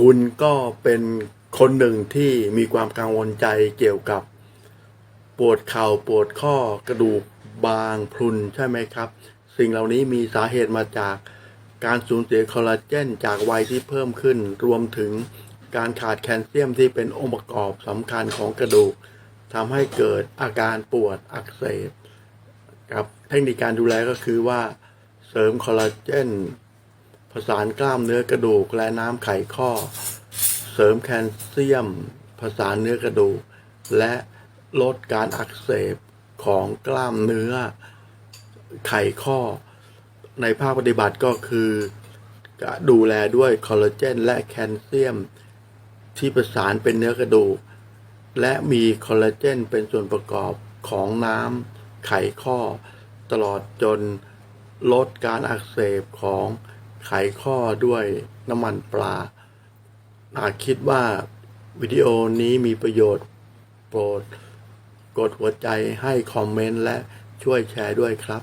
คุณก็เป็นคนหนึ่งที่มีความกังวลใจเกี่ยวกับ ปวดเข่าปวดข้อกระดูกบางพรุนใช่ไหมครับ สิ่งเหล่านี้มีสาเหตุมาจากการสูญเสียคอลลาเจนจากวัยที่เพิ่มขึ้น รวมถึงการขาดแคลเซียมที่เป็นองค์ประกอบสำคัญของกระดูกทำให้เกิดอาการปวดอักเสบครับเทคนิคการดูแลก็คือว่าเสริมคอลลาเจน ผสานกล้ามเนื้อกระดูกและน้ำไขข้อ เสริมแคลเซียม ผสานเนื้อกระดูก และลดการอักเสบของกล้ามเนื้อไขข้อ ในภาคปฏิบัติก็คือดูแลด้วยคอลลาเจนและแคลเซียม ที่ประสานเป็นเนื้อกระดูก และมีคอลลาเจนเป็นส่วนประกอบของน้ำไขข้อ ตลอดจนลดการอักเสบของ ไขข้อด้วยน้ำมันปลาหากคิดว่าวิดีโอนี้มีประโยชน์ โปรด กดหัวใจให้คอมเมนต์และช่วยแชร์ด้วยครับ